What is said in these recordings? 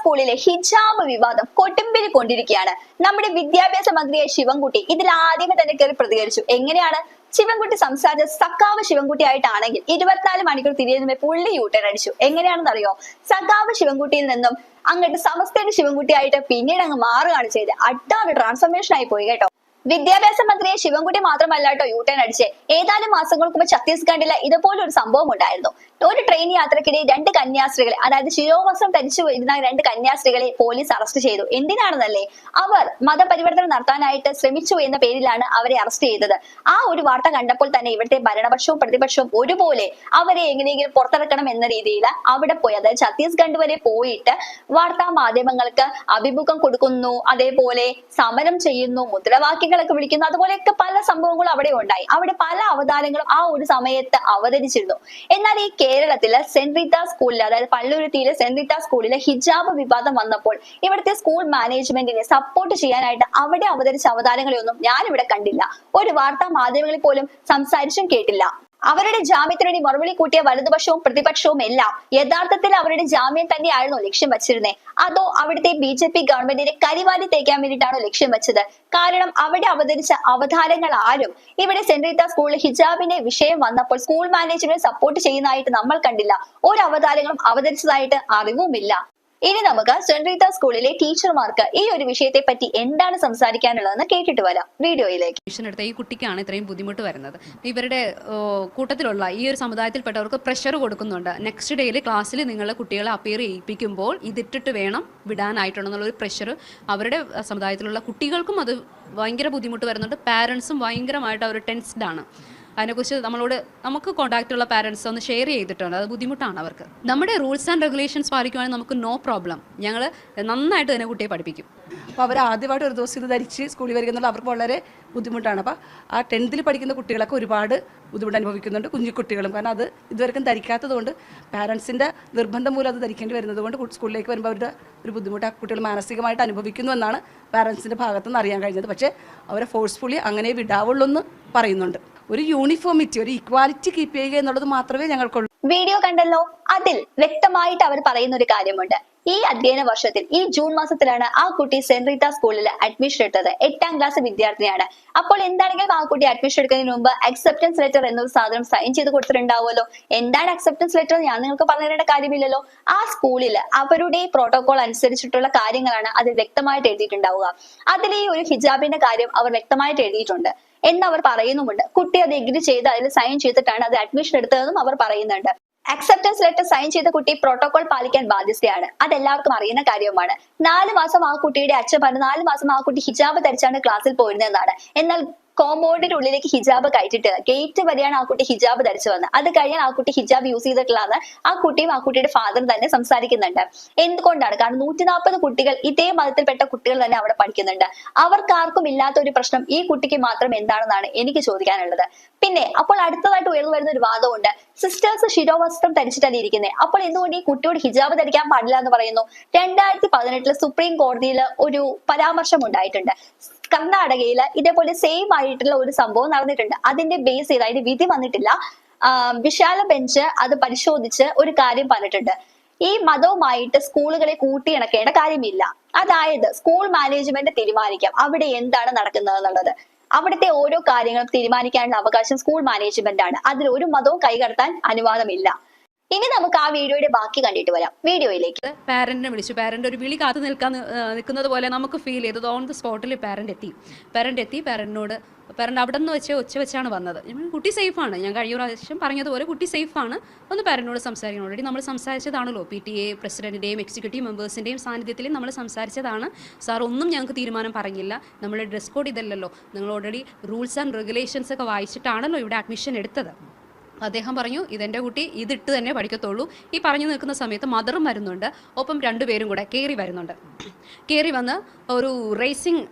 സ്കൂളിലെ ഹിജാബ് വിവാദം കൊട്ടുമ്പിരി കൊണ്ടിരിക്കുകയാണ്. നമ്മുടെ വിദ്യാഭ്യാസ മന്ത്രിയായ ശിവൻകുട്ടി ഇതിൽ ആദ്യമേ തന്നെ കയറി പ്രതികരിച്ചു. എങ്ങനെയാണ്? ശിവൻകുട്ടി സംസാരിച്ച സക്കാവ് ശിവൻകുട്ടി ആയിട്ടാണെങ്കിൽ ഇരുപത്തിനാല് മണിക്കൂർ തിരിയുന്ന പുള്ളി യൂട്ടേൺ അടിച്ചു. എങ്ങനെയാണെന്ന് അറിയോ സഖാവ് ശിവൻകുട്ടിയിൽ നിന്നും അങ്ങോട്ട് സമസ്തയുടെ ശിവൻകുട്ടി ആയിട്ട് പിന്നീട് അങ്ങ് മാറുകയാണ് ചെയ്ത് അട്ടാവ് ട്രാൻസ്ഫർമേഷൻ ആയി പോയി കേട്ടോ. വിദ്യാഭ്യാസ മന്ത്രിയെ ശിവൻകുട്ടി മാത്രമല്ല കേട്ടോ യൂട്ടേൺ അടിച്ച്. ഏതാനും മാസങ്ങൾക്ക് മുമ്പ് ഛത്തീസ്ഗഡിൽ ഇതുപോലെ ഒരു സംഭവം ഉണ്ടായിരുന്നു. ഒരു ട്രെയിൻ യാത്രക്കിടെ രണ്ട് കന്യാസ്ത്രീകളെ അതായത് ശിരോവസ്ത്രം ധരിച്ചു വരുന്ന രണ്ട് കന്യാസ്ത്രീകളെ പോലീസ് അറസ്റ്റ് ചെയ്തു. എന്തിനാണെന്നല്ലേ? അവർ മതപരിവർത്തനം നടത്താനായിട്ട് ശ്രമിച്ചു എന്ന പേരിലാണ് അവരെ അറസ്റ്റ് ചെയ്തത്. ആ ഒരു വാർത്ത കണ്ടപ്പോൾ തന്നെ ഇവിടുത്തെ ഭരണപക്ഷവും പ്രതിപക്ഷവും ഒരുപോലെ അവരെ എങ്ങനെയെങ്കിലും പുറത്തിറക്കണം എന്ന രീതിയിൽ അവിടെ പോയി. അതായത് ഛത്തീസ്ഗഡ് വരെ പോയിട്ട് വാർത്താ മാധ്യമങ്ങൾക്ക് അഭിമുഖം കൊടുക്കുന്നു അതേപോലെ സമരം ചെയ്യുന്നു മുദ്രാവാക്യങ്ങളൊക്കെ വിളിക്കുന്നു. അതുപോലെയൊക്കെ പല സംഭവങ്ങളും അവിടെ ഉണ്ടായി. അവിടെ പല അവതാരങ്ങളും ആ ഒരു സമയത്ത് അവതരിച്ചിരുന്നു. എന്നാൽ ഈ കേരളത്തിലെ സെന്റ് റീത്ത സ്കൂളിൽ അതായത് പള്ളുരുത്തിയിലെ സെന്റ് റീത്ത സ്കൂളിലെ ഹിജാബ് വിവാദം വന്നപ്പോൾ ഇവിടുത്തെ സ്കൂൾ മാനേജ്മെന്റിനെ സപ്പോർട്ട് ചെയ്യാനായിട്ട് അവിടെ അവതരിച്ച അവതാരങ്ങളെയൊന്നും ഞാൻ ഇവിടെ കണ്ടില്ല. ഒരു വാർത്താ മാധ്യമങ്ങളിൽ പോലും സംസാരിച്ചും കേട്ടില്ല. അവരുടെ ജാമ്യത്തിന് വേണ്ടി മറുപടി കൂട്ടിയ വലതുപക്ഷവും പ്രതിപക്ഷവും എല്ലാം യഥാർത്ഥത്തിൽ അവരുടെ ജാമ്യം തന്നെയായിരുന്നു ലക്ഷ്യം വെച്ചിരുന്നത് അതോ അവിടുത്തെ ബി ജെ പി ഗവൺമെന്റിനെ കരിവാരി തേക്കാൻ വേണ്ടിയിട്ടാണോ ലക്ഷ്യം വെച്ചത്? കാരണം അവിടെ അവതരിച്ച അവതാരങ്ങൾ ആരും ഇവിടെ സെന്റ് റീത്ത സ്കൂളിൽ ഹിജാബിന്റെ വിഷയം വന്നപ്പോൾ സ്കൂൾ മാനേജ്മെന്റ് സപ്പോർട്ട് ചെയ്യുന്നതായിട്ട് നമ്മൾ കണ്ടില്ല. ഒരു അവതാരങ്ങളും അവതരിച്ചതായിട്ട് അറിവുമില്ല. ഇനി നമുക്ക് റീത്ത സ്കൂളിലെ ടീച്ചർമാർക്ക് ഈ ഒരു വിഷയത്തെ പറ്റി എന്താണ് സംസാരിക്കാനുള്ളതെന്ന് കേട്ടിട്ട് വരാം. വീഡിയോയിലേക്ക്. ട്യൂഷൻ എടുത്ത ഈ കുട്ടിക്കാണ് ഇത്രയും ബുദ്ധിമുട്ട് വരുന്നത്. ഇവരുടെ കൂട്ടത്തിലുള്ള ഈ ഒരു സമുദായത്തിൽപ്പെട്ടവർക്ക് പ്രഷർ കൊടുക്കുന്നുണ്ട്. നെക്സ്റ്റ് ഡേയിൽ ക്ലാസ്സിൽ നിങ്ങൾ കുട്ടികളെ അപ്പിയർ ചെയ്യിപ്പിക്കുമ്പോൾ ഇതിട്ടിട്ട് വേണം വിടാനായിട്ടുണ്ടെന്നുള്ള ഒരു പ്രഷർ അവരുടെ സമുദായത്തിലുള്ള കുട്ടികൾക്കും അത് ഭയങ്കര ബുദ്ധിമുട്ട് വരുന്നുണ്ട്. പാരൻസും ഭയങ്കരമായിട്ട് അവർ ടെൻസ്ഡ് ആണ്. അതിനെക്കുറിച്ച് നമ്മളോട് നമുക്ക് കോൺടാക്റ്റ് ഉള്ള പാരൻസ് ഒന്ന് ഷെയർ ചെയ്തിട്ടുണ്ട്. അത് ബുദ്ധിമുട്ടാണ് അവർക്ക്. നമ്മുടെ റൂൾസ് ആൻഡ് റെഗുലേഷൻസ് പാലിക്കുവാണെങ്കിൽ നമുക്ക് നോ പ്രോബ്ലം ഞങ്ങൾ നന്നായിട്ട് തന്നെ കുട്ടിയെ പഠിപ്പിക്കും. അപ്പോൾ അവർ ആദ്യമായിട്ട് ഒരു ദിവസം ഇത് ധരിച്ച് സ്കൂളിൽ വരിക എന്നുള്ള അവർക്ക് വളരെ ബുദ്ധിമുട്ടാണ്. അപ്പോൾ ആ ടെൻത്തിൽ പഠിക്കുന്ന കുട്ടികളൊക്കെ ഒരുപാട് ബുദ്ധിമുട്ട് അനുഭവിക്കുന്നുണ്ട് കുഞ്ഞു കുട്ടികളും. കാരണം അത് ഇതുവരെക്കും ധരിക്കാത്തത് കൊണ്ട് പാരൻസിന്റെ നിർബന്ധം മൂലം അത് ധരിക്കേണ്ടി വരുന്നത് കൊണ്ട് സ്കൂളിലേക്ക് വരുമ്പോൾ അവരുടെ ഒരു ബുദ്ധിമുട്ട് ആ കുട്ടികൾ മാനസികമായിട്ട് അനുഭവിക്കുന്നു എന്നാണ് പാരൻസിന്റെ ഭാഗത്തു നിന്ന് അറിയാൻ കഴിഞ്ഞത്. പക്ഷേ അവരെ ഫോഴ്സ്ഫുള്ളി അങ്ങനെ വിടാവുള്ളൂ എന്ന് പറയുന്നുണ്ട്. ഒരു യൂണിഫോമിറ്റി ഒരു ഇക്വാലിറ്റി കീപ്പ് ചെയ്യുക എന്നുള്ളത് മാത്രമേ ഞങ്ങൾക്കുള്ളൂ. വീഡിയോ കണ്ടല്ലോ? അതിൽ വ്യക്തമായിട്ട് അവർ പറയുന്ന ഒരു കാര്യമുണ്ട്. ഈ അധ്യയന വർഷത്തിൽ ഈ ജൂൺ മാസത്തിലാണ് ആ കുട്ടി സെന്റ് റീത്ത സ്കൂളിൽ അഡ്മിഷൻ എടുത്തത്. എട്ടാം ക്ലാസ് വിദ്യാർത്ഥിയാണ് അപ്പോൾ എന്താണെങ്കിലും ആ കുട്ടി അഡ്മിഷൻ എടുക്കുന്നതിന് മുമ്പ് അക്സെപ്റ്റൻസ് ലെറ്റർ എന്നൊരു സാധനം സൈൻ ചെയ്ത് കൊടുത്തിട്ടുണ്ടാവുമല്ലോ. എന്താണ് അക്സെപ്റ്റൻസ് ലെറ്റർ ഞാൻ നിങ്ങൾക്ക് പറഞ്ഞു തരേണ്ട കാര്യമില്ലല്ലോ. ആ സ്കൂളിൽ അവരുടെ പ്രോട്ടോകോൾ അനുസരിച്ചിട്ടുള്ള കാര്യങ്ങളാണ് അത് വ്യക്തമായിട്ട് എഴുതിയിട്ടുണ്ടാവുക. അതിൽ ഈ ഒരു ഹിജാബിന്റെ കാര്യം അവർ വ്യക്തമായിട്ട് എഴുതിയിട്ടുണ്ട്. എന്ന് അവർ പറയുന്നുമുണ്ട്. കുട്ടി അത് എഗ്രി ചെയ്ത് അതിൽ സൈൻ ചെയ്തിട്ടാണ് അത് അഡ്മിഷൻ എടുത്തതെന്നും അവർ പറയുന്നുണ്ട്. അക്സെപ്റ്റൻസ് ലെറ്റർ സൈൻ ചെയ്ത കുട്ടി പ്രോട്ടോകോൾ പാലിക്കാൻ ബാധ്യസ്ഥയാണ്. അത് എല്ലാവർക്കും അറിയുന്ന കാര്യവുമാണ്. നാല് മാസം ആ കുട്ടിയുടെ അച്ഛൻ പറഞ്ഞു നാല് മാസം ആ കുട്ടി ഹിജാബ് ധരിച്ചാണ് ക്ലാസ്സിൽ പോയിരുന്നതെന്നാണ്. എന്നാൽ കോമ്പൗണ്ടിന്റെ ഉള്ളിലേക്ക് ഹിജാബ് കയറ്റിട്ട് ഗേറ്റ് വരെയാണ് ആ കുട്ടി ഹിജാബ് ധരിച്ചു വന്നത്. അത് കഴിഞ്ഞാൽ ആ കുട്ടി ഹിജാബ് യൂസ് ചെയ്തിട്ടുള്ളതാണ്. ആ കുട്ടിയും ആ കുട്ടിയുടെ ഫാദർ തന്നെ സംസാരിക്കുന്നുണ്ട്. എന്തുകൊണ്ടാണ്? കാരണം നൂറ്റി നാൽപ്പത് കുട്ടികൾ ഇതേ മതത്തിൽപ്പെട്ട കുട്ടികൾ തന്നെ അവിടെ പഠിക്കുന്നുണ്ട്. അവർക്കാർക്കും ഇല്ലാത്ത ഒരു പ്രശ്നം ഈ കുട്ടിക്ക് മാത്രം എന്താണെന്നാണ് എനിക്ക് ചോദിക്കാനുള്ളത്. പിന്നെ അപ്പോൾ അടുത്തതായിട്ട് ഉയർന്നു വരുന്ന ഒരു വാദമുണ്ട്. സിസ്റ്റേഴ്സ് ശിരോവസ്ത്രം ധരിച്ചിട്ടല്ലേ ഇരിക്കുന്നത് അപ്പോൾ എന്തുകൊണ്ട് ഈ കുട്ടിയോട് ഹിജാബ് ധരിക്കാൻ പാടില്ല എന്ന് പറയുന്നു? രണ്ടായിരത്തി പതിനെട്ടിൽ സുപ്രീം കോടതിയിൽ ഒരു പരാമർശം ഉണ്ടായിട്ടുണ്ട്. കർണാടകയിൽ ഇതേപോലെ സെയിം ആയിട്ടുള്ള ഒരു സംഭവം നടന്നിട്ടുണ്ട്. അതിന്റെ ബേസ് ചെയ്ത് അതിന്റെ വിധി വന്നിട്ടില്ല. വിശാല ബെഞ്ച് അത് പരിശോധിച്ച് ഒരു കാര്യം പറഞ്ഞിട്ടുണ്ട്. ഈ മതവുമായിട്ട് സ്കൂളുകളെ കൂട്ടിയിണക്കേണ്ട കാര്യമില്ല. അതായത് സ്കൂൾ മാനേജ്മെന്റ് തീരുമാനിക്കാം. അവിടെ എന്താണ് നടക്കുന്നത് എന്നുള്ളത്. അവിടുത്തെ ഓരോ കാര്യങ്ങളും തീരുമാനിക്കാനുള്ള അവകാശം സ്കൂൾ മാനേജ്മെന്റ് ആണ്. അതിൽ ഒരു മതവും കൈകടത്താൻ അനുവാദമില്ല. ഇനി നമുക്ക് ആ വീഡിയോയുടെ ബാക്കി കണ്ടിട്ട് വരാം. വീഡിയോയിലേക്ക്. പാരന്റിനെ വിളിച്ചു. പാരന്റ് ഒരു വിളി കാത്തു നിൽക്കാൻ നിൽക്കുന്നത് പോലെ നമുക്ക് ഫീൽ ചെയ്തത് ഓൺ ദ സ്പോട്ടിൽ പാരന്റ് എത്തി. പാരന്റ് എത്തി പാരന്റിനോട് പാരന്റ് അവിടെ നിന്ന് വെച്ച് ഒച്ച വെച്ചാണ് വന്നത്. കുട്ടി സേഫാണ് ഞാൻ കഴിഞ്ഞ പ്രാവശ്യം പറഞ്ഞതുപോലെ കുട്ടി സേഫാണ് ഒന്ന് പാരന്റിനോട് സംസാരിക്കണം. ഓൾറെഡി നമ്മൾ സംസാരിച്ചതാണല്ലോ. പി ടി എ പ്രസിഡന്റിന്റെയും എക്സിക്യൂട്ടീവ് മെമ്പേഴ്സിന്റെയും സാന്നിധ്യത്തിൽ നമ്മൾ സംസാരിച്ചതാണ്. സാർ ഒന്നും ഞങ്ങൾക്ക് തീരുമാനം പറഞ്ഞില്ല. നമ്മുടെ ഡ്രസ് കോഡ് ഇതല്ലല്ലോ. നിങ്ങൾ ഓൾറെഡി റൂൾസ് ആൻഡ് റെഗുലേഷൻസ് ഒക്കെ വായിച്ചിട്ടാണല്ലോ ഇവിടെ അഡ്മിഷൻ എടുത്തത്. അദ്ദേഹം പറഞ്ഞു ഇതെന്റെ കുട്ടി ഇതിട്ട് തന്നെ പഠിക്കത്തുള്ളൂ. ഈ പറഞ്ഞു നിൽക്കുന്ന സമയത്ത് മദറും വരുന്നുണ്ട്. ഒപ്പം രണ്ടുപേരും കൂടെ കയറി വരുന്നുണ്ട്. കയറി വന്ന് ഒരു റേസിംഗ്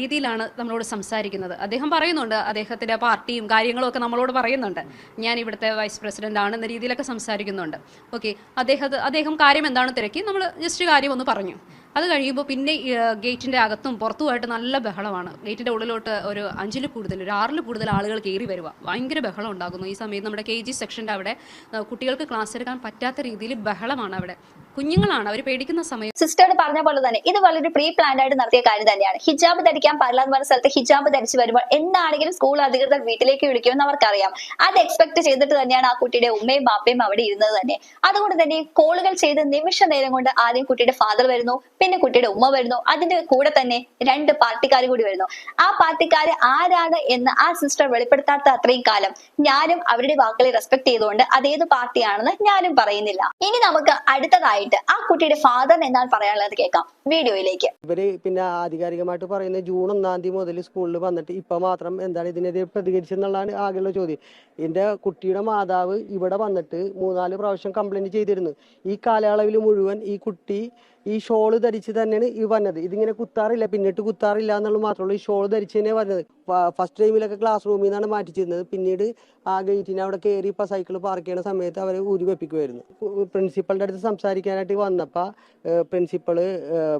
രീതിയിലാണ് നമ്മളോട് സംസാരിക്കുന്നത്. അദ്ദേഹം പറയുന്നുണ്ട് അദ്ദേഹത്തിന്റെ പാർട്ടിയും കാര്യങ്ങളും ഒക്കെ നമ്മളോട് പറയുന്നുണ്ട്. ഞാൻ ഇവിടുത്തെ വൈസ് പ്രസിഡന്റ് ആണ് എന്ന രീതിയിലൊക്കെ സംസാരിക്കുന്നുണ്ട്. ഓക്കെ അദ്ദേഹം അദ്ദേഹം കാര്യം എന്താണ് തിരക്കി? നമ്മൾ ജസ്റ്റ് കാര്യം ഒന്ന് പറഞ്ഞു. അത് കഴിയുമ്പോൾ പിന്നെ ഗേറ്റിന്റെ അകത്തും പുറത്തുമായിട്ട് നല്ല ബഹളമാണ്. ഗേറ്റിന്റെ ഉള്ളിലോട്ട് ഒരു അഞ്ചിൽ കൂടുതൽ ഒരു ആറിൽ കൂടുതൽ ആളുകൾ കയറി വരിക. ഭയങ്കര ബഹളം ഉണ്ടാകുന്നു. ഈ സമയത്ത് നമ്മുടെ കെ ജി സെക്ഷന്റെ അവിടെ കുട്ടികൾക്ക് ക്ലാസ് എടുക്കാൻ പറ്റാത്ത രീതിയിൽ ബഹളമാണ് അവിടെ. കുഞ്ഞുങ്ങളാണ്. അവർ പേടിക്കുന്ന സമയം. സിസ്റ്റർ പറഞ്ഞ പോലെ തന്നെ ഇത് വളരെ പ്രീ പ്ലാൻഡ് ആയിട്ട് നടത്തിയ കാര്യം തന്നെയാണ്. ഹിജാബ് ധരിക്കാൻ പാടില്ല എന്ന് പറഞ്ഞ സ്ഥലത്ത് ഹിജാബ് ധരിച്ചു വരുമ്പോൾ എന്താണെങ്കിലും സ്കൂൾ അധികൃതർ വീട്ടിലേക്ക് വിളിക്കുമെന്ന് അവർക്കറിയാം. അത് എക്സ്പെക്ട് ചെയ്തിട്ട് തന്നെയാണ് ആ കുട്ടിയുടെ ഉമ്മയും ബാപ്പയും അവിടെ ഇരുന്നത് തന്നെ. അതുകൊണ്ട് തന്നെ കോളുകൾ ചെയ്ത് നിമിഷ നേരം കൊണ്ട് ആദ്യം കുട്ടിയുടെ ഫാദർ വരുന്നു പിന്നെ കുട്ടിയുടെ ഉമ്മ വരുന്നു അതിന്റെ കൂടെ തന്നെ രണ്ട് പാർട്ടിക്കാർ കൂടി വരുന്നു. ആ പാർട്ടിക്കാർ ആരാണ് എന്ന് ആ സിസ്റ്റർ വെളിപ്പെടുത്താത്ത അത്രയും കാലം ഞാനും അവരുടെ വാക്കുകളെ റെസ്പെക്ട് ചെയ്തുകൊണ്ട് അതേത് പാർട്ടിയാണെന്ന് ഞാനും പറയുന്നില്ല. ഇനി നമുക്ക് അടുത്തതായിട്ട് ആ കുട്ടിയുടെ ഫാദർ എന്താണ് പറയാനുള്ളത് കേൾക്കാം. വീഡിയോയിലേക്ക്. ഇവർ പിന്നെ ആധികാരികമായിട്ട് പറയുന്നത് ജൂൺ ഒന്നാം തീയതി മുതൽ സ്കൂളിൽ വന്നിട്ട് ഇപ്പൊ മാത്രം എന്താണ് ഇതിനെതിരെ പ്രതികരിച്ചെന്നുള്ളതാണ് ആകെയുള്ള ചോദ്യം. എന്റെ കുട്ടിയുടെ മാതാവ് ഇവിടെ വന്നിട്ട് മൂന്നാൽ പ്രാവശ്യം കംപ്ലൈന്റ് ചെയ്തിരുന്നു. ഈ കാലയളവിൽ മുഴുവൻ ഈ കുട്ടി ഈ ഷോൾ ധരിച്ച് തന്നെയാണ് ഈ വന്നത്. ഇതിങ്ങനെ കുത്താറില്ല പിന്നിട്ട് കുത്താറില്ല എന്നുള്ളത് മാത്രമേ ഈ ഷോൾ ധരിച്ച് തന്നെ വന്നത്. ഫസ്റ്റ് ടൈമിലൊക്കെ ക്ലാസ് റൂമിൽ നിന്നാണ് മാറ്റിച്ചിരുന്നത്. പിന്നീട് ആ ഗേറ്റിന് അവിടെ കയറി ഇപ്പൊ സൈക്കിൾ പാർക്ക് ചെയ്യുന്ന സമയത്ത് അവരെ ഊരി വെപ്പിക്കുമായിരുന്നു പ്രിൻസിപ്പളിന്റെ അടുത്ത് സംസാരിക്കാനായിട്ട് വന്നപ്പോൾ പ്രിൻസിപ്പൾ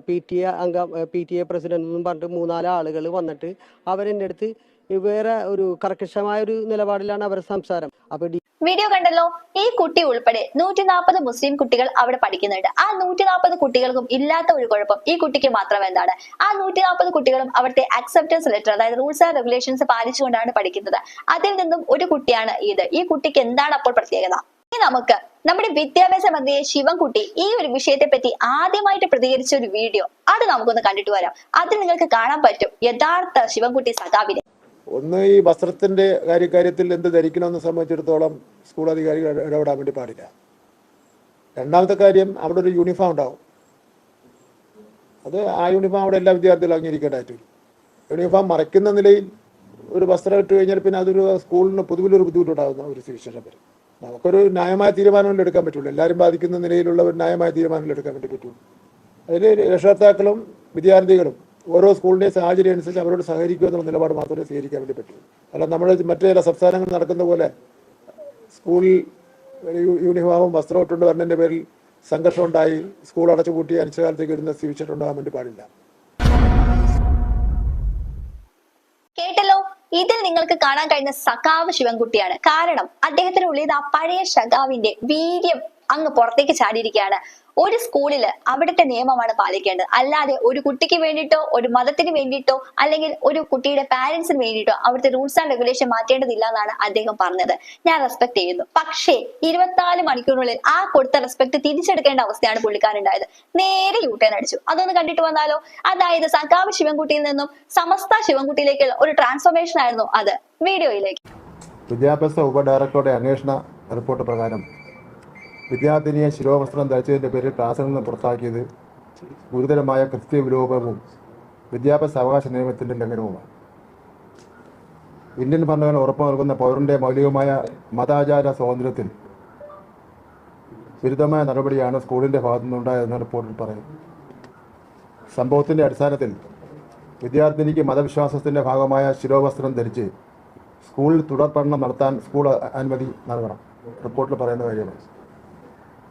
പി ടി എ അംഗം പി ടി എ പ്രസിഡന്റ് എന്നും പറഞ്ഞിട്ട് മൂന്നാൽ ആളുകൾ വന്നിട്ട് അവരെന്റെ അടുത്ത് വേറെ ഒരു കർക്കശമായ ഒരു നിലപാടിലാണ് അവരുടെ സംസാരം. അപ്പോൾ വീഡിയോ കണ്ടല്ലോ? ഈ കുട്ടി ഉൾപ്പെടെ നൂറ്റി നാൽപ്പത് മുസ്ലിം കുട്ടികൾ അവിടെ പഠിക്കുന്നുണ്ട്. ആ നൂറ്റി നാൽപ്പത് കുട്ടികൾക്കും ഇല്ലാത്ത ഒരു കുഴപ്പം ഈ കുട്ടിക്ക് മാത്രം എന്താണ്? ആ നൂറ്റി നാൽപ്പത് കുട്ടികളും അവിടുത്തെ അക്സെപ്റ്റൻസ് ലെറ്റർ അതായത് റൂൾസ് ആൻഡ് റെഗുലേഷൻസ് പാലിച്ചുകൊണ്ടാണ് പഠിക്കുന്നത്. അതിൽ നിന്നും ഒരു കുട്ടിയാണ് ഇത്. ഈ കുട്ടിക്ക് എന്താണ് അപ്പോൾ പ്രത്യേകത? ഇനി നമുക്ക് നമ്മുടെ വിദ്യാഭ്യാസ മന്ത്രിയെ ശിവൻകുട്ടി ഈ ഒരു വിഷയത്തെ പറ്റി ആദ്യമായിട്ട് പ്രതികരിച്ച ഒരു വീഡിയോ അത് നമുക്കൊന്ന് കണ്ടിട്ട് വരാം. അത് നിങ്ങൾക്ക് കാണാൻ പറ്റും. യഥാർത്ഥ ശിവൻകുട്ടി സഖാവിനെ. ഒന്ന് ഈ വസ്ത്രത്തിന്റെ കാര്യകാര്യത്തിൽ എന്ത് ധരിക്കണമെന്ന് സംബന്ധിച്ചിടത്തോളം സ്കൂൾ അധികാരികൾ ഇട- ഇടപെടാൻ വേണ്ടി പാടില്ല. രണ്ടാമത്തെ കാര്യം അവിടെ ഒരു യൂണിഫോം ഉണ്ടാവും. അത് ആ യൂണിഫോം അവിടെ എല്ലാ വിദ്യാർത്ഥികളും അംഗീകരിക്കേണ്ടതായിട്ട് യൂണിഫോം മറയ്ക്കുന്ന നിലയിൽ ഒരു വസ്ത്രം ഇട്ട് കഴിഞ്ഞാൽ പിന്നെ അതൊരു സ്കൂളിന് പൊതുവിലൊരു ബുദ്ധിമുട്ടുണ്ടാകുന്ന ഒരു സിറ്റുവേഷൻ വരും. നമുക്കൊരു ന്യായമായ തീരുമാനങ്ങൾ എടുക്കാൻ പറ്റുള്ളൂ. എല്ലാവരും ബാധിക്കുന്ന നിലയിലുള്ള ഒരു ന്യായമായ തീരുമാനങ്ങൾ എടുക്കാൻ വേണ്ടി പറ്റുള്ളൂ. അതിൽ രക്ഷകർത്താക്കളും വിദ്യാർത്ഥികളും ഓരോ സ്കൂളിന്റെയും സാഹചര്യം അനുസരിച്ച് അവരോട് സഹകരിക്കുക എന്നുള്ള നിലപാട് മാത്രമേ സ്വീകരിക്കാൻ വേണ്ടി പറ്റൂ. അല്ല നമ്മൾ മറ്റു ചില സംസ്ഥാനങ്ങളിൽ നടക്കുന്ന പോലെ സ്കൂളിൽ യൂണിഫോമും വസ്ത്രവും ഇട്ടുകൊണ്ട് വരുന്നതിന്റെ പേരിൽ സംഘർഷം ഉണ്ടായി സ്കൂൾ അടച്ചുപൂട്ടി അനിശ്ചിതകാലത്തേക്ക് ഇടുന്ന സ്വീകരിച്ചിട്ടുണ്ടാകാൻ വേണ്ടി പാടില്ല. കേട്ടല്ലോ? ഇതിൽ നിങ്ങൾക്ക് കാണാൻ കഴിയുന്ന സഖാവ് ശിവൻകുട്ടിയാണ്. കാരണം അദ്ദേഹത്തിനുള്ളിൽ ആ പഴയ സഖാവിന്റെ വീര്യം അങ്ങ് പുറത്തേക്ക് ചാടിയിരിക്കുകയാണ്. ഒരു സ്കൂളിൽ അവിടുത്തെ നിയമമാണ് പാലിക്കേണ്ടത്. അല്ലാതെ ഒരു കുട്ടിക്ക് വേണ്ടിയിട്ടോ ഒരു മതത്തിന് വേണ്ടിയിട്ടോ അല്ലെങ്കിൽ ഒരു കുട്ടിയുടെ പാരന്റ്സിന് വേണ്ടിയിട്ടോ അവിടുത്തെ റൂൾസ് ആൻഡ് റെഗുലേഷൻ മാറ്റേണ്ടതില്ല എന്നാണ് അദ്ദേഹം പറഞ്ഞത്. ഞാൻ റെസ്പെക്ട് ചെയ്യുന്നു. പക്ഷേ ഇരുപത്തിനാല് മണിക്കൂറിനുള്ളിൽ ആ കൊടുത്ത റെസ്പെക്ട് തിരിച്ചെടുക്കേണ്ട അവസ്ഥയാണ് പുള്ളിക്കാരുണ്ടായത് നേരെ യൂട്ടേൺ അടിച്ചു. അതൊന്ന് കണ്ടിട്ട് വന്നാലോ? അതായത് സഖാവ് ശിവൻകുട്ടിയിൽ നിന്നും സമസ്ത ശിവൻകുട്ടിയിലേക്കുള്ള ഒരു ട്രാൻസ്ഫോർമേഷൻ ആയിരുന്നു അത്. വീഡിയോയിലേക്ക്. വിദ്യാഭ്യാസ ഉപ ഡയറക്ടറുടെ അന്വേഷണ റിപ്പോർട്ട് പ്രകാരം വിദ്യാർത്ഥിനിയെ ശിരോവസ്ത്രം ധരിച്ചതിന്റെ പേരിൽ ക്ലാസ്സിൽ നിന്ന് പുറത്താക്കിയത് ഗുരുതരമായ കൃത്യ വിലോപവും വിദ്യാഭ്യാസ അവകാശ നിയമത്തിന്റെ ലംഘനവുമാണ്. ഇന്ത്യൻ ഭരണഘടന ഉറപ്പു നൽകുന്ന പൗരന്റെ മൗലികമായ മതാചാര സ്വാതന്ത്ര്യത്തിൽ വിരുദ്ധമായ നടപടിയാണ് സ്കൂളിന്റെ ഭാഗത്തുനിന്നുണ്ടായതെന്ന് റിപ്പോർട്ടിൽ പറയുന്നു. സംഭവത്തിന്റെ അടിസ്ഥാനത്തിൽ വിദ്യാർത്ഥിനിക്ക് മതവിശ്വാസത്തിന്റെ ഭാഗമായ ശിരോവസ്ത്രം ധരിച്ച് സ്കൂളിൽ തുടർ പഠനം നടത്താൻ സ്കൂൾ അനുമതി നൽകണം. റിപ്പോർട്ടിൽ പറയുന്ന കാര്യമാണ്.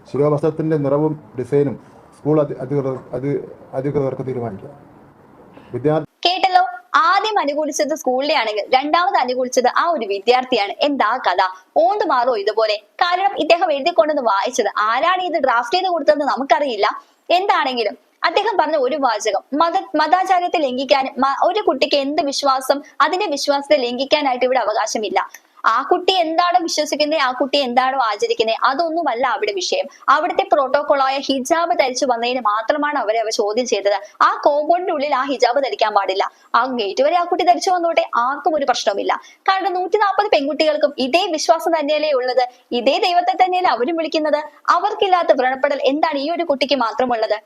ശിരോവസ്ത്രത്തിന്റെ നിറവും ഡിസൈനും സ്കൂൾ അധികൃതർ അത് അധികൃതർക്ക് തീരുമാനിക്കാം. വിദ്യാർത്ഥി കേട്ടല്ലോ? ആദ്യം അനുകൂലിച്ചത് സ്കൂളിലെ ആണെങ്കിൽ രണ്ടാമത് അനുകൂലിച്ചത് ആ ഒരു വിദ്യാർത്ഥിയാണ്. എന്താ കഥ? ഓണ്ട് മാറോ ഇതുപോലെ? കാരണം ഇദ്ദേഹം എഴുതിക്കൊണ്ടെന്ന് വായിച്ചത് ആരാണ് ഇത് ഡ്രാഫ്റ്റ് ചെയ്ത് കൊടുത്തതെന്ന് നമുക്കറിയില്ല. എന്താണെങ്കിലും അദ്ദേഹം പറഞ്ഞ ഒരു വാചകം മത മതാചാരത്തെ ലംഘിക്കാൻ ഒരു കുട്ടിക്ക് എന്ത് വിശ്വാസം അതിന്റെ വിശ്വാസത്തെ ലംഘിക്കാനായിട്ട് ഇവിടെ അവകാശമില്ല. ആ കുട്ടി എന്താണോ വിശ്വസിക്കുന്നത് ആ കുട്ടി എന്താണോ ആചരിക്കുന്നത് അതൊന്നുമല്ല അവിടെ വിഷയം. അവിടുത്തെ പ്രോട്ടോകോളായ ഹിജാബ് ധരിച്ചു വന്നതിന് മാത്രമാണ് അവരെ അവർ ചോദ്യം ചെയ്തത്. ആ കോമ്പൗണ്ടിന്റെ ഉള്ളിൽ ആ ഹിജാബ് ധരിക്കാൻ പാടില്ല. ആ ഗേറ്റ് വരെ ആ കുട്ടി ധരിച്ചു വന്നോട്ടെ. ആർക്കും ഒരു പ്രശ്നവുമില്ല. കാരണം നൂറ്റി നാൽപ്പത് പെൺകുട്ടികൾക്കും ഇതേ വിശ്വാസം തന്നെയല്ലേ ഉള്ളത്? ഇതേ ദൈവത്തെ തന്നെയല്ലേ അവരും വിളിക്കുന്നത്? അവർക്കില്ലാത്ത വ്രണപ്പെടൽ എന്താണ് ഈ ഒരു കുട്ടിക്ക് മാത്രമുള്ളത്?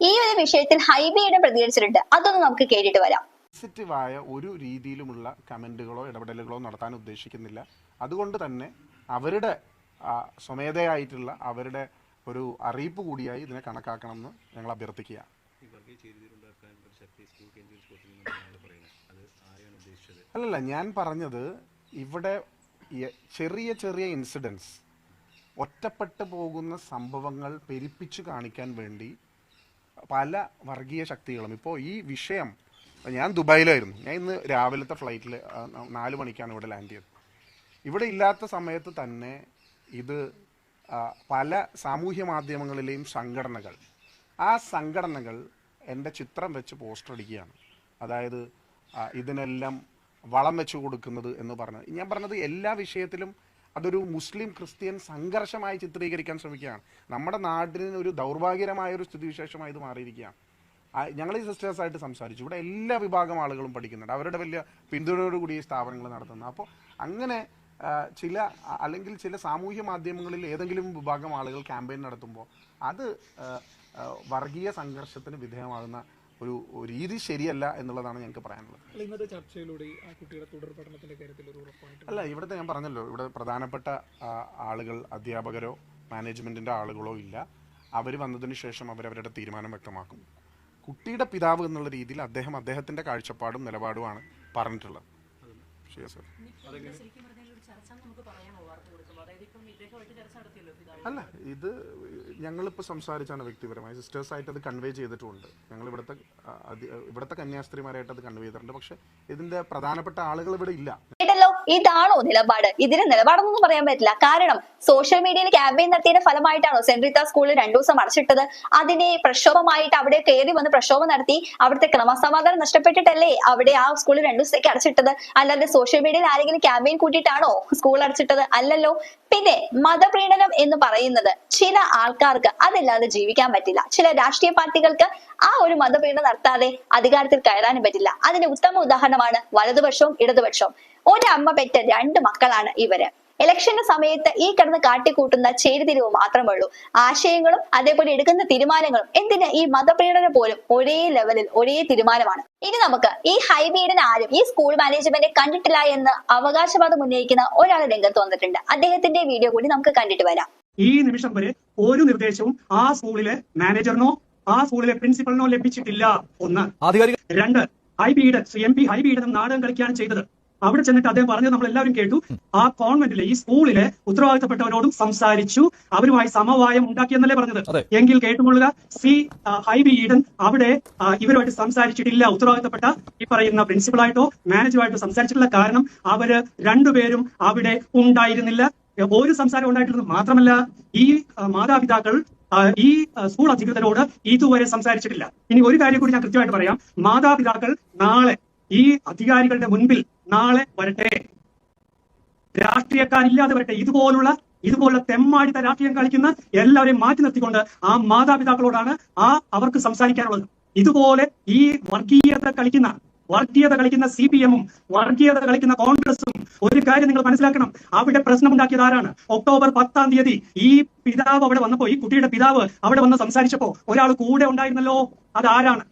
ഈ ഒരു വിഷയത്തിൽ ഹൈബിയുടെ പ്രതികരിച്ചിട്ടുണ്ട്. അതൊന്ന് നമുക്ക് കേട്ടിട്ട് വരാം. സെൻസിറ്റീവായ ഒരു രീതിയിലുമുള്ള കമന്റുകളോ ഇടപെടലുകളോ നടത്താൻ ഉദ്ദേശിക്കുന്നില്ല. അതുകൊണ്ട് തന്നെ അവരുടെ സ്വമേധയായിട്ടുള്ള അവരുടെ ഒരു അറിയിപ്പ് കൂടിയായി ഇതിനെ കണക്കാക്കണമെന്ന് ഞങ്ങൾ അഭ്യർത്ഥിക്കുക. അല്ലല്ല ഞാൻ പറഞ്ഞത് ഇവിടെ ചെറിയ ചെറിയ ഇൻസിഡൻസ് ഒറ്റപ്പെട്ടു പോകുന്ന സംഭവങ്ങൾ പെരുപ്പിച്ചു കാണിക്കാൻ വേണ്ടി പല വർഗീയ ശക്തികളും ഇപ്പോൾ ഈ വിഷയം ഞാൻ ദുബായിലായിരുന്നു. ഞാൻ ഇന്ന് രാവിലത്തെ ഫ്ലൈറ്റിൽ നാല് മണിക്കാണ് ഇവിടെ ലാൻഡ് ചെയ്തത്. ഇവിടെ ഇല്ലാത്ത സമയത്ത് തന്നെ ഇത് പല സാമൂഹ്യ മാധ്യമങ്ങളിലെയും സംഘടനകൾ ആ സംഘടനകൾ എന്റെ ചിത്രം വെച്ച് പോസ്റ്റർ അടിക്കുകയാണ്. അതായത് ഇതിനെല്ലാം വളം വെച്ച് കൊടുക്കുന്നത് എന്ന് പറഞ്ഞത്. ഞാൻ പറഞ്ഞത് എല്ലാ വിഷയത്തിലും അതൊരു മുസ്ലിം ക്രിസ്ത്യൻ സംഘർഷമായി ചിത്രീകരിക്കാൻ ശ്രമിക്കുകയാണ്. നമ്മുടെ നാടിന് ഒരു ദൗർഭാഗ്യകരമായ ഒരു സ്ഥിതിവിശേഷമായി ഇത് മാറിയിരിക്കുകയാണ്. ഞങ്ങൾ ഈ സിസ്റ്റേഴ്സായിട്ട് സംസാരിച്ചു. ഇവിടെ എല്ലാ വിഭാഗം ആളുകളും പഠിക്കുന്നുണ്ട്. അവരുടെ വലിയ പിന്തുണയോടുകൂടി ഈ സ്ഥാപനങ്ങൾ നടത്തുന്നു. അപ്പോൾ അങ്ങനെ ചില അല്ലെങ്കിൽ ചില സാമൂഹ്യ മാധ്യമങ്ങളിൽ ഏതെങ്കിലും വിഭാഗം ആളുകൾ ക്യാമ്പയിൻ നടത്തുമ്പോൾ അത് വർഗീയ സംഘർഷത്തിന് വിധേയമാകുന്ന ഒരു രീതി ശരിയല്ല എന്നുള്ളതാണ് ഞങ്ങൾക്ക് പറയാനുള്ളത്. അല്ല, ഇന്നത്തെ ചർച്ചയിലൂടെ ആ കുട്ടിയുടെ തുടർ പഠനത്തിന്റെ കാര്യത്തിൽ ഒരു ഉറപ്പായിട്ട് അല്ല ഇവിടുത്തെ ഞാൻ പറഞ്ഞല്ലോ. ഇവിടെ പ്രധാനപ്പെട്ട ആളുകൾ അധ്യാപകരോ മാനേജ്മെന്റിന്റെ ആളുകളോ ഇല്ല. അവർ വന്നതിന് ശേഷം അവരവരുടെ തീരുമാനം വ്യക്തമാക്കും. കുട്ടിയുടെ പിതാവ് എന്നുള്ള രീതിയിൽ അദ്ദേഹം അദ്ദേഹത്തിന്റെ കാഴ്ചപ്പാടും നിലപാടുമാണ് പറഞ്ഞിട്ടുള്ളത്. അല്ല ഇത് ഞങ്ങളിപ്പോൾ സംസാരിച്ചാണ് വ്യക്തിപരമായി. സിസ്റ്റേഴ്സ് ആയിട്ട് അത് കൺവേ ചെയ്തിട്ടുമുണ്ട് ഞങ്ങൾ ഇവിടുത്തെ ഇവിടുത്തെ കന്യാസ്ത്രീമാരായിട്ട് അത് കൺവേ ചെയ്തിട്ടുണ്ട്. പക്ഷെ ഇതിന്റെ പ്രധാനപ്പെട്ട ആളുകൾ ഇവിടെ ഇല്ല. ഇതാണോ നിലപാട്? ഇതിന് നിലപാടൊന്നും പറയാൻ പറ്റില്ല. കാരണം സോഷ്യൽ മീഡിയയിൽ ക്യാമ്പയിൻ നടത്തിയതിന്റെ ഫലമായിട്ടാണോ സെന്റ് റീത്ത സ്കൂളിൽ രണ്ടു ദിവസം അടച്ചിട്ടത്? അതിനെ പ്രക്ഷോഭമായിട്ട് അവിടെ കയറി വന്ന് പ്രക്ഷോഭം നടത്തി അവിടുത്തെ ക്രമസമാധാനം നഷ്ടപ്പെട്ടിട്ടല്ലേ അവിടെ ആ സ്കൂളിൽ രണ്ടു ദിവസത്തേക്ക് അടച്ചിട്ടത്? അല്ലാതെ സോഷ്യൽ മീഡിയയിൽ ആരെങ്കിലും ക്യാമ്പയിൻ കൂട്ടിയിട്ടാണോ സ്കൂൾ അടച്ചിട്ടത്? അല്ലല്ലോ. പിന്നെ മതപ്രീണനം എന്ന് പറയുന്നത് ചില ആൾക്കാർക്ക് അതില്ലാതെ ജീവിക്കാൻ പറ്റില്ല. ചില രാഷ്ട്രീയ പാർട്ടികൾക്ക് ആ ഒരു മതപീഡനം നടത്താതെ അധികാരത്തിൽ കയറാനും പറ്റില്ല. അതിന് ഉത്തമ ഉദാഹരണമാണ് വലതുപക്ഷവും ഇടതുപക്ഷവും. ഒരമ്മ പെറ്റ രണ്ട് മക്കളാണ് ഇവർ. ഇലക്ഷന്റെ സമയത്ത് ഈ കിടന്ന് കാട്ടിക്കൂട്ടുന്ന ചേരിതിരിവ് മാത്രമേ ഉള്ളൂ ആശയങ്ങളും അതേപോലെ എടുക്കുന്ന തീരുമാനങ്ങളും എന്തിന് ഈ മതപീഡനം പോലും ഒരേ ലെവലിൽ ഒരേ തീരുമാനമാണ്. ഇനി നമുക്ക് ഈ ഹൈബീഡിന് ആരും ഈ സ്കൂൾ മാനേജ്മെന്റ് കണ്ടിട്ടില്ല എന്ന് അവകാശവാദം ഉന്നയിക്കുന്ന ഒരാൾ രംഗത്ത് വന്നിട്ടുണ്ട്. അദ്ദേഹത്തിന്റെ വീഡിയോ കൂടി നമുക്ക് കണ്ടിട്ട് വരാം. ഈ നിമിഷം വരെ ഒരു നിർദ്ദേശവും ആ സ്കൂളിലെ മാനേജറിനോ ആ സ്കൂളിലെ പ്രിൻസിപ്പലിനോ ലഭിച്ചിട്ടില്ല. ഒന്ന്. രണ്ട്. ഹൈബീഡ് എം പി ഹൈബീഡ് എന്ന നാടകം കളിക്കുകയാണ് ചെയ്തത്. അവിടെ ചെന്നിട്ട് അദ്ദേഹം പറഞ്ഞത് നമ്മൾ എല്ലാവരും കേട്ടു. ആ കോൺവെന്റിലെ ഈ സ്കൂളിലെ ഉത്തരവാദിത്തപ്പെട്ടവരോടും സംസാരിച്ചു. അവരുമായി സമവായം ഉണ്ടാക്കിയെന്നല്ലേ പറഞ്ഞത്? എങ്കിൽ കേട്ടുകൊള്ളുക. സി ഹൈ ഹൈബി ഈഡൻ അവിടെ ഇവരുമായിട്ട് സംസാരിച്ചിട്ടില്ല. ഉത്തരവാദിത്തപ്പെട്ട ഈ പറയുന്ന പ്രിൻസിപ്പളായിട്ടോ മാനേജറുമായിട്ടോ സംസാരിച്ചിട്ടുള്ള കാരണം അവർ രണ്ടുപേരും അവിടെ ഉണ്ടായിരുന്നില്ല. ഒരു സംസാരം ഉണ്ടായിട്ടുള്ളത് മാത്രമല്ല ഈ മാതാപിതാക്കൾ ഈ സ്കൂൾ അധികൃതരോട് ഇതുവരെ സംസാരിച്ചിട്ടില്ല. ഇനി ഒരു കാര്യം കൂടി ഞാൻ കൃത്യമായിട്ട് പറയാം. മാതാപിതാക്കൾ നാളെ ഈ അധികാരികളുടെ മുൻപിൽ നാളെ വരട്ടെ. രാഷ്ട്രീയക്കാരില്ലാതെ വരട്ടെ. ഇതുപോലുള്ള ഇതുപോലുള്ള തെമ്മാടിത്ത രാഷ്ട്രീയം കളിക്കുന്ന എല്ലാവരെയും മാറ്റി നിർത്തിക്കൊണ്ട് ആ മാതാപിതാക്കളോടാണ് ആ അവർക്ക് സംസാരിക്കാനുള്ളത്. ഇതുപോലെ ഈ വർഗീയത കളിക്കുന്ന വർഗീയത കളിക്കുന്ന സി പി എമ്മും വർഗീയത കളിക്കുന്ന കോൺഗ്രസും ഒരു കാര്യം നിങ്ങൾ മനസ്സിലാക്കണം. അവിടെ പ്രശ്നമുണ്ടാക്കിയത് ആരാണ്? ഒക്ടോബർ പത്താം തീയതി ഈ പിതാവ് അവിടെ വന്നപ്പോ ഈ കുട്ടിയുടെ പിതാവ് അവിടെ വന്ന് സംസാരിച്ചപ്പോ ഒരാൾ കൂടെ ഉണ്ടായിരുന്നല്ലോ. അതാരാണ്?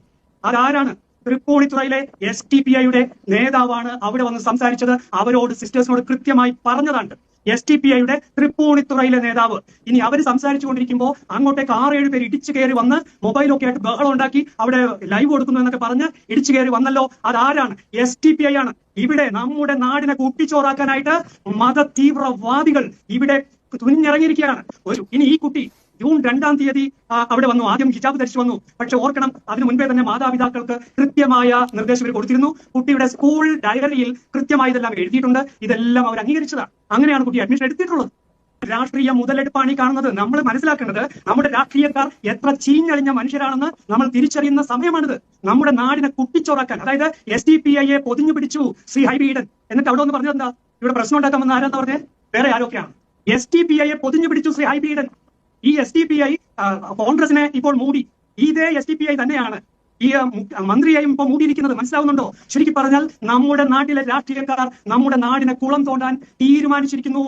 അതാരാണ്? തൃപ്പൂണിത്തുറയിലെ എസ് ടി പി ഐയുടെ നേതാവാണ് അവിടെ വന്ന് സംസാരിച്ചത്. അവരോട് സിസ്റ്റേഴ്സിനോട് കൃത്യമായി പറഞ്ഞതാണ് എസ് ടി പി ഐയുടെ തൃപ്പൂണിത്തുറയിലെ നേതാവ്. ഇനി അവർ സംസാരിച്ചു കൊണ്ടിരിക്കുമ്പോൾ അങ്ങോട്ടേക്ക് ആറേഴ് പേര് ഇടിച്ചു കയറി വന്ന് മൊബൈലൊക്കെ ആയിട്ട് ബഹളം ഉണ്ടാക്കി അവിടെ ലൈവ് കൊടുക്കുന്നു എന്നൊക്കെ പറഞ്ഞ് ഇടിച്ചു കയറി വന്നല്ലോ. അതാരാണ്? എസ് ടി പി ഐ ആണ്. ഇവിടെ നമ്മുടെ നാടിനെ കുട്ടിച്ചോറാക്കാനായിട്ട് മത തീവ്രവാദികൾ ഇവിടെ തുനിഞ്ഞിറങ്ങിയിരിക്കുകയാണ്. ഒരു ഇനി ഈ കുട്ടി ജൂൺ രണ്ടാം തീയതി അവിടെ വന്നു. ആദ്യം ഹിജാബ് ധരിച്ചു വന്നു. പക്ഷെ ഓർക്കണം അതിനു മുൻപേ തന്നെ മാതാപിതാക്കൾക്ക് കൃത്യമായ നിർദ്ദേശം കൊടുത്തിരുന്നു. കുട്ടിയുടെ സ്കൂൾ ഡയറിയിൽ കൃത്യമായി ഇതെല്ലാം എഴുതിയിട്ടുണ്ട്. ഇതെല്ലാം അവർ അംഗീകരിച്ചതാണ്. അങ്ങനെയാണ് കുട്ടി അഡ്മിഷൻ എടുത്തിട്ടുള്ളത്. രാഷ്ട്രീയ മുതലെടുപ്പാണ് ഈ കാണുന്നത്. നമ്മൾ മനസ്സിലാക്കേണ്ടത് നമ്മുടെ രാഷ്ട്രീയക്കാർ എത്ര ചീഞ്ഞളിഞ്ഞ മനുഷ്യരാണെന്ന് നമ്മൾ തിരിച്ചറിയുന്ന സമയമാണിത്. നമ്മുടെ നാടിനെ കുട്ടിച്ചോറാക്കാൻ അതായത് എസ് ഡി പി ഐയെ പൊതിഞ്ഞു പിടിച്ചു ശ്രീ ഹൈബി ഈഡൻ. എന്നിട്ട് അവിടെ ഒന്ന് പറഞ്ഞത് എന്താ ഇവിടെ പ്രശ്നം ഉണ്ടാക്കാൻ വന്ന ആരാന്ന് പറഞ്ഞേ? വേറെ ആരൊക്കെയാണ്? എസ് ഡി പി ഐയെ പൊതിഞ്ഞു പിടിച്ചു ശ്രീ ഹൈബീഡൻ ഈ എസ് ഡി പി ഐ കോൺഗ്രസിനെ ഇപ്പോൾ മൂടി. ഇതേ എസ് ഡി പി ഐ തന്നെയാണ്. ഈ മന്ത്രിയെയും ഇപ്പോൾ മൂടിയിരിക്കുന്നത് മനസ്സിലാവുന്നുണ്ടോ? ശരിക്കും പറഞ്ഞാൽ നമ്മുടെ നാട്ടിലെ രാഷ്ട്രീയക്കാർ നമ്മുടെ നാടിനെ കുളം തോണ്ടാൻ തീരുമാനിച്ചിരിക്കുന്നു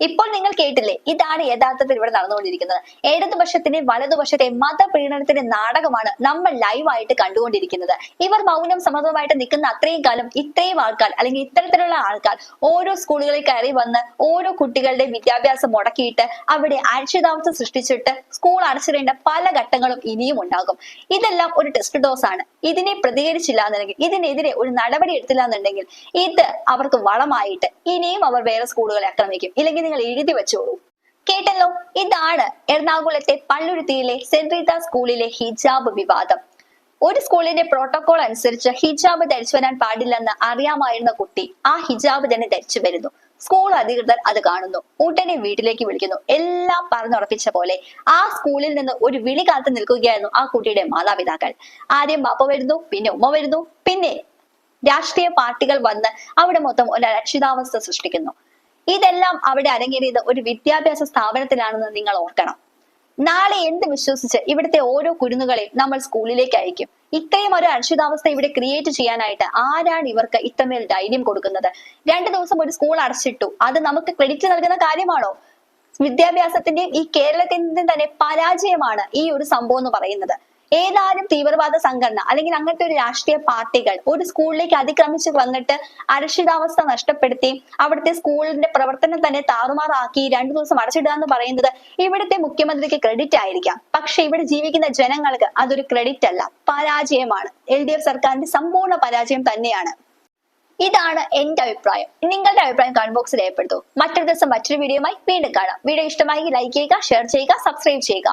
ഇപ്പോൾ നിങ്ങൾ കേട്ടില്ലേ? ഇതാണ് യഥാർത്ഥത്തിൽ ഇവിടെ നടന്നുകൊണ്ടിരിക്കുന്നത്. ഇടതുപക്ഷത്തിന്റെ വലതുപക്ഷത്തെ മതപീഡനത്തിന്റെ നാടകമാണ് നമ്മൾ ലൈവായിട്ട് കണ്ടുകൊണ്ടിരിക്കുന്നത്. ഇവർ മൗനം സമ്മതമായിട്ട് നിൽക്കുന്ന അത്രയും കാലം ഇത്രയും ആൾക്കാർ അല്ലെങ്കിൽ ഇത്തരത്തിലുള്ള ആൾക്കാർ ഓരോ സ്കൂളുകളിൽ കയറി വന്ന് ഓരോ കുട്ടികളുടെ വിദ്യാഭ്യാസം മുടക്കിയിട്ട് അവിടെ അരക്ഷിതാവസ്ഥ സൃഷ്ടിച്ചിട്ട് സ്കൂൾ അടച്ചിടേണ്ട പല ഘട്ടങ്ങളും ഇനിയും ഉണ്ടാകും. ഇതെല്ലാം ഒരു ടെസ്റ്റ് ഡോസ് ആണ്. ഇതിനെ പ്രതികരിച്ചില്ല എന്നുണ്ടെങ്കിൽ ഇതിനെതിരെ ഒരു നടപടി എടുത്തില്ല എന്നുണ്ടെങ്കിൽ ഇത് അവർക്ക് വളമായിട്ട് ഇനിയും അവർ വേറെ സ്കൂളുകളെ ആക്രമിക്കും. ഇല്ലെങ്കിൽ നിങ്ങൾ എഴുതി വെച്ചോളൂ. കേട്ടല്ലോ? ഇതാണ് എറണാകുളത്തെ പള്ളുരുത്തിയിലെ സെന്റ് റീത സ്കൂളിലെ ഹിജാബ് വിവാദം. ഒരു സ്കൂളിന്റെ പ്രോട്ടോകോൾ അനുസരിച്ച് ഹിജാബ് ധരിച്ചു വരാൻ പാടില്ലെന്ന് അറിയാമായിരുന്ന കുട്ടി ആ ഹിജാബ് തന്നെ ധരിച്ചു വരുന്നു. സ്കൂൾ അധികൃതർ അത് കാണുന്നു. ഉടനെ വീട്ടിലേക്ക് വിളിക്കുന്നു. എല്ലാം പറഞ്ഞുറപ്പിച്ച പോലെ ആ സ്കൂളിൽ നിന്ന് ഒരു വിളി കാത്തു നിൽക്കുകയായിരുന്നു ആ കുട്ടിയുടെ മാതാപിതാക്കൾ. ആദ്യം ബാപ്പ വരുന്നു പിന്നെ ഉമ്മ വരുന്നു പിന്നെ രാഷ്ട്രീയ പാർട്ടികൾ വന്ന് അവിടെ മൊത്തം ഒരു അരക്ഷിതാവസ്ഥ സൃഷ്ടിക്കുന്നു. ഇതെല്ലാം അവിടെ അരങ്ങേറിയത് ഒരു വിദ്യാഭ്യാസ സ്ഥാപനത്തിലാണെന്ന് നിങ്ങൾ ഓർക്കണം. നാളെ എന്ത് വിശ്വസിച്ച് ഇവിടുത്തെ ഓരോ കുരുന്നുകളെയും നമ്മൾ സ്കൂളിലേക്ക് അയക്കും? ഇത്രയും ഒരു അനിശ്ചിതാവസ്ഥ ഇവിടെ ക്രിയേറ്റ് ചെയ്യാനായിട്ട് ആരാണ് ഇവർക്ക് ഇത്രമേൽ ധൈര്യം കൊടുക്കുന്നത്? രണ്ടു ദിവസം ഒരു സ്കൂൾ അടച്ചിട്ടു. അത് നമുക്ക് ക്രെഡിറ്റ് നൽകുന്ന കാര്യമാണോ? വിദ്യാഭ്യാസത്തിന്റെയും ഈ കേരളത്തിന്റെയും തന്നെ പരാജയമാണ് ഈ ഒരു സംഭവം എന്ന് പറയുന്നത്. ഏതാനും തീവ്രവാദ സംഘടന അല്ലെങ്കിൽ അങ്ങനത്തെ ഒരു രാഷ്ട്രീയ പാർട്ടികൾ ഒരു സ്കൂളിലേക്ക് അതിക്രമിച്ച് വന്നിട്ട് അരക്ഷിതാവസ്ഥ നഷ്ടപ്പെടുത്തി അവിടുത്തെ സ്കൂളിന്റെ പ്രവർത്തനം തന്നെ താറുമാറാക്കി രണ്ടു ദിവസം അടച്ചിടുക എന്ന് പറയുന്നത് ഇവിടുത്തെ മുഖ്യമന്ത്രിക്ക് ക്രെഡിറ്റ് ആയിരിക്കാം. പക്ഷെ ഇവിടെ ജീവിക്കുന്ന ജനങ്ങൾക്ക് അതൊരു ക്രെഡിറ്റ് അല്ല പരാജയമാണ്. എൽ ഡി എഫ് സർക്കാരിന്റെ സമ്പൂർണ പരാജയം തന്നെയാണ്. ഇതാണ് എന്റെ അഭിപ്രായം. നിങ്ങളുടെ അഭിപ്രായം കമന്റ് ബോക്സിൽ രേഖപ്പെടുത്തൂ. മറ്റൊരു ദിവസം മറ്റൊരു വീഡിയോയുമായി വീണ്ടും കാണാം. വീഡിയോ ഇഷ്ടമായി ലൈക്ക് ചെയ്യുക ഷെയർ ചെയ്യുക സബ്സ്ക്രൈബ് ചെയ്യുക.